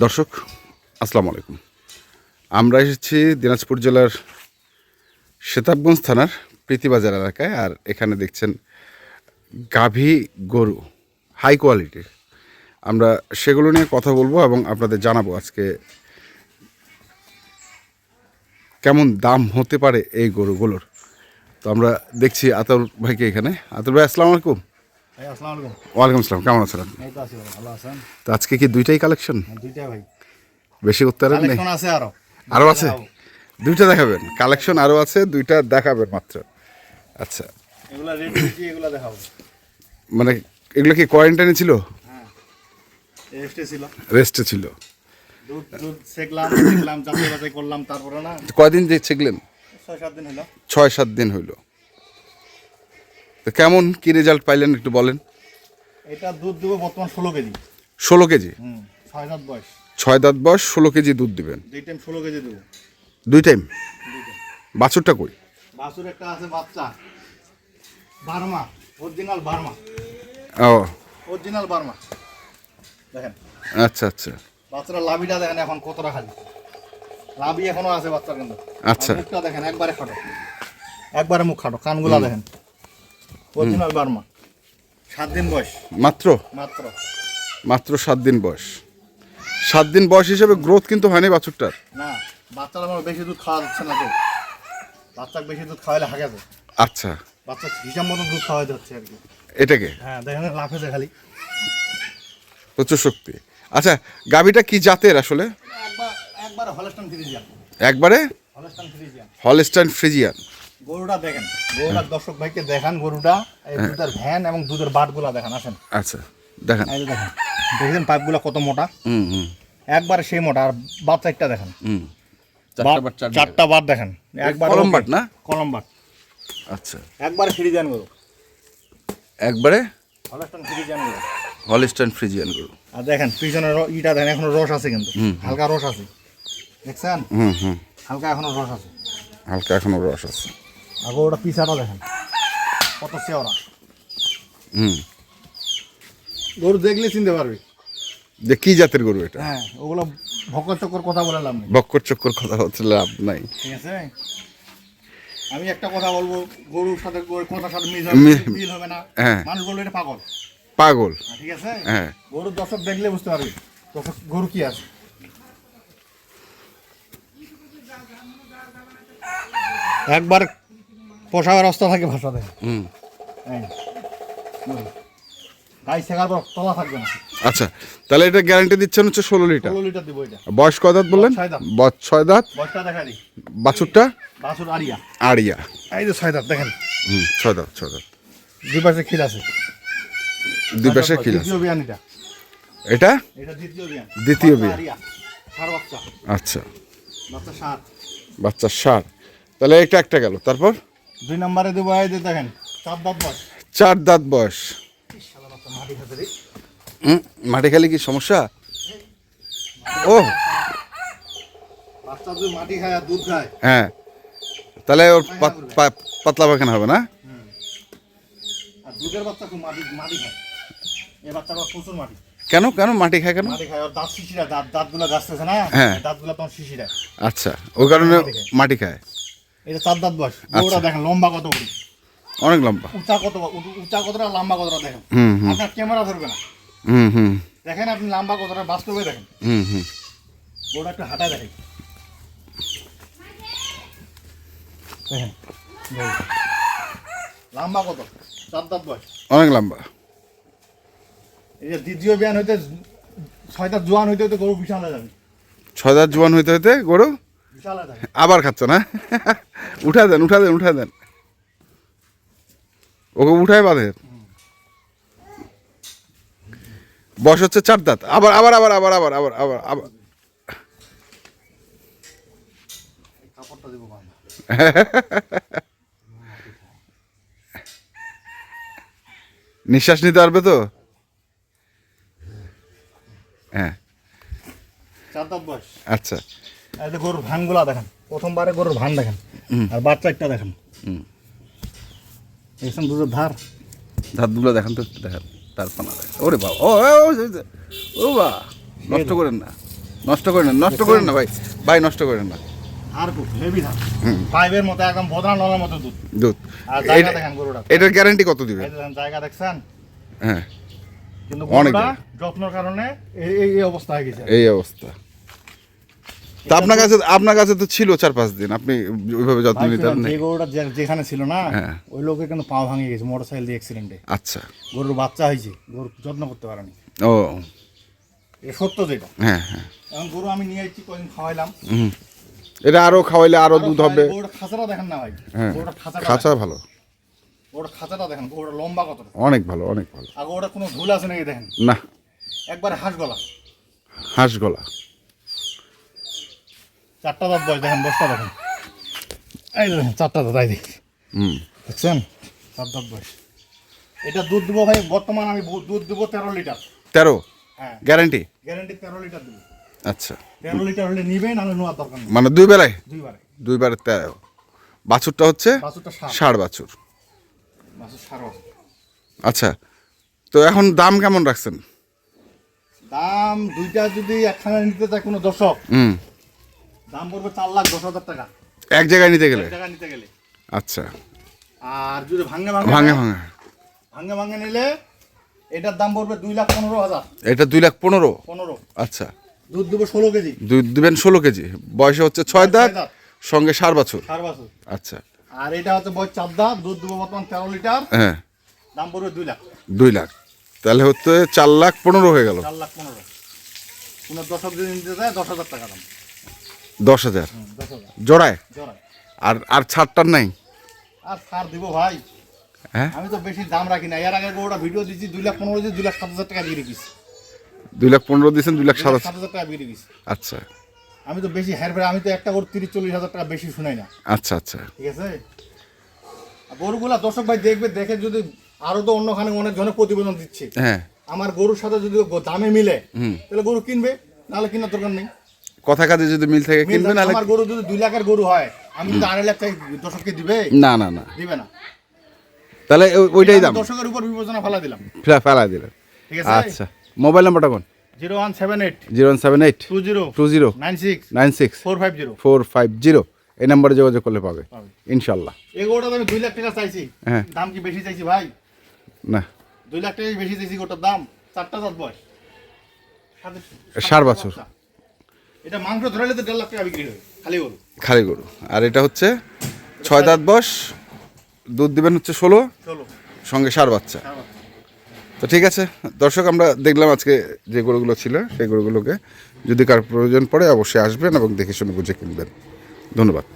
দর্শক, আসসালামু আলাইকুম। আমরা এসেছি দিনাজপুর জেলার সেতাবগঞ্জ থানার প্রীতিবাজার এলাকায়, আর এখানে দেখছেন গাভী গরু হাই কোয়ালিটির আমরা সেগুলো নিয়ে কথা বলব এবং আপনাদের জানাব আজকে কেমন দাম হতে পারে এই গরুগুলোর। তো আমরা দেখছি আতর ভাইকে এখানে। আতর ভাই, আসসালামু আলাইকুম। ওয়ালাইকুম আসসালাম কেমন আছেন তো আজকে কি দুইটাই কালেকশন বেশি উত্তর নেই? আরও আছে দুইটা দেখাবেন। কালেকশন আরও আছে দুইটা দেখাবেন মাত্র। আচ্ছা। মানে এগুলো কি কোয়ারেন্টাইনে ছিল। রেস্টে ছিল। কদিন যে ছেকলেন? ছয় সাত দিন হইল। তো কেমন কি রেজাল্ট পাইলেন একটু বলেন? এটা দুধ দেবো বর্তমান ষোলো কেজি। ষোলো কেজি? ছয় সাত বয়স। ছয় দাঁত বয়স ষোলো কেজি দুধ দিবেন। দুই টাইম ষোলো কেজি দেবো। দুই টাইম বাছুরটা কই? বাছুর একটা আছে বাচ্চা। Burma original Burma. ও। Original Burma. দেখেন। আচ্ছা আচ্ছা। বাচ্চারা লাভিটা দেখেন এখন কতটা খালি। লাভি এখনও আছে বাচ্চার কিন্তু। আচ্ছা। মুখটা দেখেন একবারে খাটো। একবারে মুখ খাটো কানগুলা দেখেন। অরিজিনাল বার্মা সাত দিন বয়স। মাত্র? মাত্র। মাত্র সাত দিন বয়স। সাত দিন বয়স হিসেবে গ্রোথ কিন্তু হয়নি বাছুরটার। না বাচ্চারা আমার বেশি দুধ খাওয়া যাচ্ছে না তো। বাচ্চাকে বেশি দুধ খাওয়ালে হাগে যায়। আচ্ছা। বাচ্চা হিসাব মতো দুধ খাওয়াতে হচ্ছে আর কি। এটাকে? হ্যাঁ দেখেন লাফেছে খালি। প্রচুর শক্তি। আচ্ছা গাবিটা কি জাতের আসলে? একবার একবার হলস্টান ফ্রিজিয়ান। একবারে? Holstein Friesian. Holstein Friesian. গরুটা দেখেন গরুটার দর্শক ভাইকে দেখান গরুটা এই দুধের ভ্যান এবং দুধের বাটগুলা দেখান আসেন। আচ্ছা দেখেন। এই দেখেন দেখেছেন পাইপগুলো কত মোটা? হুম হুম। একবারে সেই মোটা আর বাচ্চা একটা দেখেন। হুম চারটা বার দেখেন একবার কলম বাট না? কলম বাট আচ্ছা। একবার ফ্রিজিয়ান গরু। একবারে? হলস্টান ফ্রিজিয়ান গরু। হলস্টাইন ফ্রিজিয়ান গরু। আর দেখেন পিছনে র- ইটা দেখেন এখনও রস আছে কিন্তু। হালকা রস আছে। দেখছেন? হুম হুম। হালকা এখনও রস আছে। হালকা এখনও রস আছে। আর গরুটা পিছাটা দেখেন। কত চেওড়া। হুম। গরু দেখলে চিনতে পারবি। যে কি জাতের গরু এটা? হ্যাঁ ওগুলো ভকর চক্কর কথা বলে লাভ নেই। বক্কর চক্কর কথা হচ্ছে লাভ নাই। ঠিক আছে? আমি একটা কথা বলব গরুর সাথে গরুর কথার সাথে মিল মি- মিল হবে না। হ্যাঁ। মানুষ বলবে এটা পাগল। পাগল। ঠিক আছে? হ্যাঁ। গরুর দর্শক দেখলে বুঝতে পারবি দর্শক গরু কি আছে। একবার পোষাবার রাস্তা থাকে ভাষা দেয় হুম। গাই শেখার পর তলা থাকবে না। আচ্ছা তাহলে এটা গ্যারান্টি দিচ্ছেন হচ্ছে ষোলো লিটার? ষোলো লিটার দিব এটা। বয়স কয় দাঁত বললেন। বয়স ছয় দাঁত? বস্তা দেখা দিই। বাছুরটা? আড়িয়া। এই যে ছয় দাঁত দেখেন। হুম ছয় দাঁত ছয় দাঁত। দুই পাশে খিল আছে। দুই পাশে খিল আছে। এটা? এটা দ্বিতীয় বিয়ান। দ্বিতীয় বিয়ান। আচ্ছা। বাচ্চা সার। বাচ্চা সার। তাহলে এটা একটা গেল। তারপর? দুই নম্বরে দেবো এই যে দেখেন চার দাঁত বস চার দাঁত বয়স। মাটি খেলে কি সমস্যা? ও। বাচ্চা যদি মাটি খায় আর দুধ খায় হ্যাঁ। তাহলে ওর পাতলা পায়খানা হবে না? আর দুধের বাচ্চা খুব মাটি মাটি খায়। এই বাচ্চাটা প্রচুর মাটি। কেন? কেন মাটি খায় কেন? মাটি খায় ওর দাঁত শিশিরা দাঁত দাঁতগুলো গাছতেছে না? হ্যাঁ। দাঁতগুলো তোমার শিশিরা। আচ্ছা ওই কারণে মাটি খায়। এটা চার দাঁত বয়স গরুটা দেখেন লম্বা কত বড় অনেক লম্বা। উঁচা কত উঁচা কতটা লম্বা কতটা দেখেন? আপনার ক্যামেরা ধরবে না। হুম হুম। দেখেন আপনি লম্বা কতটা বাস্তবে দেখেন। হুম হুম। গরুটা একটু হাঁটায় দেখেন। দেখেন লম্বা কত? চার দাঁত বয়স। অনেক লম্বা। এই যে দ্বিতীয় বিয়ান হইতে ছয়টা জোয়ান হইতে হইতে গরু বিশাল হয়ে যাবে। ছয় দাঁত জোয়ান হইতে হইতে গরু আবার খাচ্ছে না? উঠা দেন উঠা দেন উঠা দেন। ওকে উঠায় বাঁধে। বয়স হচ্ছে চার দাঁত। আবার আবার আবার আবার আবার আবার আবার আবার। নিঃশ্বাস নিতে পারবে তো? হ্যাঁ। আচ্ছা। গরুর ভানগুলা দেখেন প্রথমবারে গরুর ভান দেখেন আর বাচ্চা একটা দেখেন। দেখছেন দুধের ধার? ধাতগুলো দেখান তো দেখান তার পানা দেখান। ওরে বাবা ও ও, বা নষ্ট করেন না নষ্ট করেন না নষ্ট করেন না ভাই ভাই নষ্ট করেন না। আর হেভি ধান পাইপের মতো একদম বদনা নলার মতো দুধ। দুধ। আর জায়গা দেখেন গরুটা। এটার গ্যারান্টি কত দিবেন জায়গা দেখছেন? হ্যাঁ। কিন্তু অনেক। যত্নের কারণে এই অবস্থা হয়ে গেছে। এই অবস্থা। তা আপনার কাছে আপনার কাছে তো ছিল চার পাঁচ দিন। আপনি ওইভাবে যত্ন নিতেন যে গরুটা যেখানে ছিল না হ্যাঁ। ওই লোকের কিন্তু পা ভাঙে গেছে মোটর সাইকেল দিয়ে অ্যাক্সিডেন্টে আচ্ছা। গরুর বাচ্চা হয়েছে গরু যত্ন করতে পারেনি। ও। এ সত্য যেটা। হ্যাঁ হ্যাঁ। এখন গরু আমি নিয়ে এসেছি কদিন খাওয়াইলাম। এটা আরও খাওয়াইলে আরও দুধ হবে। গরুটা খাঁচাটা দেখেন না ভাই। হ্যাঁ। গরুটা খাঁচাটা খাঁচা ভালো। গরুটা খাঁচাটা দেখেন গরুটা লম্বা কত অনেক ভালো অনেক ভালো। আর গরুটা কোনো ঝুল আছে নাকি দেখেন? না। একবারে হাঁস গলা। হাঁস গলা। চারটা দাঁত বয়স দেখেন দশটা দেখেন। এই দেখেন চারটা দাঁত এই দেখি হুম। দেখছেন? চার দাঁত বয়স। এটা দুধ দেবো ভাই বর্তমান আমি দুধ দেবো তেরো লিটার। তেরো? হ্যাঁ। গ্যারান্টি? গ্যারান্টি তেরো লিটার দেবো। আচ্ছা। তেরো লিটার হলে নিবেন নাহলে নেওয়ার দরকার নেই। মানে দুই বেলায়? দুইবারে। দুইবার তেরো। বাছুরটা হচ্ছে বাছুরটা সার। বাছুর। বাছুর আচ্ছা। তো এখন দাম কেমন রাখছেন? দাম দুইটা যদি একখানে নিতে চায় কোনো দর্শক হুম। দাম পড়বে চার লাখ দশ হাজার টাকা। এক জায়গায় নিতে গেলে? এক টাকা নিতে গেলে। আচ্ছা। আর যদি ভাঙে ভাঙে ভাঙে ভাঙে। ভাঙে ভাঙে নিলে এটার দাম পড়বে দুই লাখ পনেরো হাজার। এটা দুই লাখ পনেরো? পনেরো। আচ্ছা। দুধ দেবো ষোলো কেজি। দুই দিবেন ষোলো কেজি। বয়সে হচ্ছে ছয় দাঁত সঙ্গে ষাড় বাছুর। সার বছর। আচ্ছা। আর এটা হচ্ছে বয়স চার দাঁত দুধ দেবো বর্তমান তেরো লিটার। হ্যাঁ। দাম পড়বে দুই লাখ। দুই লাখ। তাহলে হচ্ছে চার লাখ পনেরো হয়ে গেল। চার লাখ পনেরো। কোনো দর্শক যদি নিতে চায় দশ হাজার টাকা দাম। দশ হাজার। জোড়ায়? আর আর ছাড়টার নাই? আর ছাড় দিব ভাই। হ্যাঁ? আমি তো বেশি দাম রাখি না। এর আগে ওটা ভিডিও দিচ্ছি দুই লাখ পনেরো দিচ্ছি দুই লাখ সাত হাজার টাকা বিক্রি দিচ্ছি দুই লাখ পনেরো দিয়েছেন দুই লাখ সাত হাজার টাকা বিক্রি দিচ্ছি আচ্ছা। আমি তো বেশি হের ফের আমি তো একটা গরু তিরিশ চল্লিশ হাজার টাকা বেশি শুনাই না। আচ্ছা আচ্ছা। ঠিক আছে? আর গরুগুলা দর্শক ভাই দেখবে দেখে যদি আরও তো অন্যখানে অনেক জনের প্রতিবেদন দিচ্ছে। হ্যাঁ। আমার গরুর সাথে যদি দামে মিলে। তাহলে গরু কিনবে নাহলে কেনার দরকার নেই। কথা কাজে যদি মিল থেকে কিনবেন আমার গরু যদি দুই লাখের গরু হয় আমি তো আড়াই লাখ দর্শককে দিবে? না না না। দিবে না। তাহলে ওইটাই দাম। দর্শকের উপর বিবেচনা ফেলা দিলাম। ফেলা- ফেলা দিলেন ঠিক আছে? আচ্ছা। মোবাইল নাম্বারটা কোন zero one seven eight. Zero seven eight. Two zero. Two zero. Nine six. Nine six. Four five zero. Four five zero. এই নাম্বারে যোগাযোগ করলে পাবে। ইনশাল্লাহ। এই গরুটা আমি দুই লাখ টাকা চাইছি। হ্যাঁ। দাম কি বেশি চাইছি ভাই? না। দুই লাখ টাকা বেশি চাইছি গোটার দাম। চারটা দাঁত বয়স। ষাট বছর। এটা মাংস ধরালে তো দেড় লাখ টাকা বিক্রি হবে খালি গরু। খালি গরু। আর এটা হচ্ছে ছয় দাঁত বস দুধ দিবেন হচ্ছে ষোলো সঙ্গে সার বাচ্চা। তো ঠিক আছে দর্শক আমরা দেখলাম আজকে যে গরুগুলো ছিল সেই গরুগুলোকে যদি কার প্রয়োজন পড়ে অবশ্যই আসবেন এবং দেখে শুনে বুঝে কিনবেন। ধন্যবাদ।